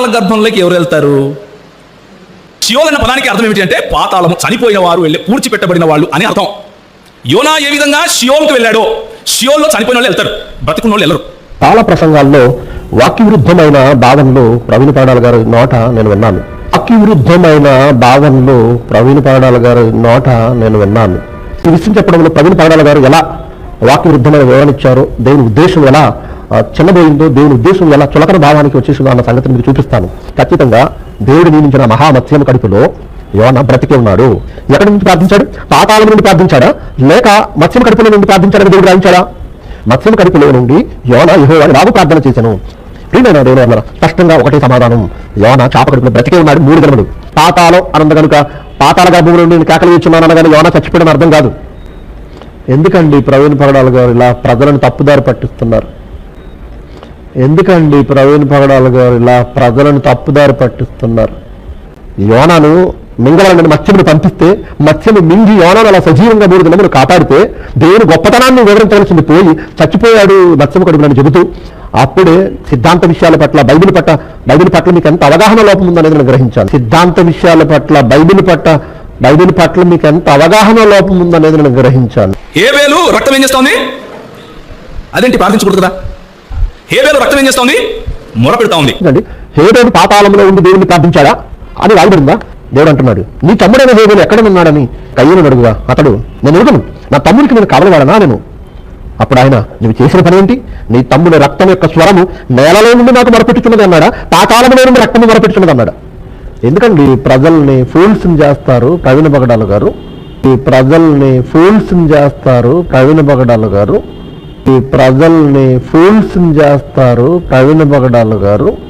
పాతాళ గర్భంలోకి ఎవరు వెళ్తారు? షియోల్ అన్న పదానికి అర్థం ఏమిటి అంటే పాతాళము చనిపోయిన వారు వెళ్ళి పూడ్చిపెట్టబడిన వాళ్ళు అని అర్థం. యోనా ఏ విధంగా షియోల్కి వెళ్ళాడో? షియోల్లో చనిపోయిన వాళ్ళు వెళ్తారు. బ్రతికున్న వాళ్ళు వెళ్ళరు. చాలా ప్రసంగాల్లో వాక్యవిరుద్ధమైన భావనలు ప్రవీణ్ పాడాల గారి నోట నేను విన్నాను. వాక్యవిరుద్ధమైన భావనలు ప్రవీణ్ పాడాల గారి నోట నేను విన్నాను. ఈ విషయం చెప్పడంలో ప్రవీణ్ పాడాల గారు ఎలా వాక్యవిరుద్ధమైన వివరణ ఇచ్చారో దేని ఉద్దేశం ఎలా చిన్నబోయిందో దేవుని ఉద్దేశం ఎలా చులకన భావానికి వచ్చేసిందో అన్న సంగతి మీకు చూపిస్తాను. ఖచ్చితంగా దేవుడు నియమించిన మహామత్స్యం కడుపులో యోన బ్రతికే ఉన్నాడు. ఎక్కడి నుంచి ప్రార్థించాడు? పాతాళం నుండి ప్రార్థించాడా? లేక మత్స్యం కడుపులో నుండి ప్రార్థించాడని దేవుడు రాయించాడా మత్స్యం కడుపులో నుండి యోన యెహోవాని బాగు ప్రార్థన చేశాను. ప్రియమైన దేవుడు అన్నారు స్పష్టంగా ఒకటే సమాధానం. యోన చాప కడుపులో బ్రతికే ఉన్నాడు మూడు గనుడు పాతాళం అనంద కనుక పాతాల గర్భం నుండి నేను కేకలు ఇచ్చున్నాను అనగానే యోన చచ్చిపోయిన అర్థం కాదు. ఎందుకండి ప్రవీణ్ పగడాల గారు ఇలా ప్రజలను తప్పుదారి పట్టిస్తున్నారు? ఎందుకండి ప్రవీణ్ పగడాల గారు ఇలా ప్రజలను తప్పుదారి పట్టిస్తున్నారు? యోనాను మింగళాన్ని మత్స్యమును పంపిస్తే మత్స్యము మింగి యోనాను అలా సజీవంగా మూడు దినములు కాపాడితే దేవుని గొప్పతనాన్ని వివరించవలసింది పోయి చచ్చిపోయాడు మత్స్యము కడుపులని చెబుతూ అప్పుడే సిద్ధాంత విషయాల పట్ల బైబిల్ పట్ల బైబిల్ పట్ల మీకు ఎంత అవగాహన లోపం ఉందనేది నేను గ్రహించాను సిద్ధాంత విషయాల పట్ల బైబిల్ పట్ల బైబిల్ పట్ల మీకు ఎంత అవగాహన లోపం ఉందనేది నేను గ్రహించాను ఏ వేలు? రక్తం ఏం చేస్తోంది అదేంటి ప్రార్థించకూడదు కదా? హేబేలు రక్తం ఏం చేస్తోంది మొర పెడతా ఉంది. హేబేలు పాతాళంలో ఉండి దేవుడిని ప్రార్థించాడా? అని రాయబడిందా దేవుడు అంటున్నాడు నీ తమ్ముడైన హేబేలు ఎక్కడ ఉన్నాడని కయ్యను అడుగుగా అతడు నేను ఎరుగును. నా తమ్ముడికి నేను కావలవాడనా నేను? అప్పుడు ఆయన నువ్వు చేసిన పని ఏంటి? నీ తమ్ముడి రక్తం యొక్క స్వరము నేలలో నుండి నాకు మొరపెట్టుచున్నది అన్నాడా? పాతాళంలో నుండి రక్తం మొరపెట్టుచున్నది అన్నాడా? ఎందుకండి ప్రజల్ని ఫూల్స్ చేస్తారు ప్రవీణ బగడాలు గారు? ఈ ప్రజల్ని ఫూల్స్ చేస్తారు ప్రవీణ బగడాలు గారు? ఈ ప్రజల్ని ఫూల్స్ని చేస్తారు ప్రవీణ బగడాలు గారు.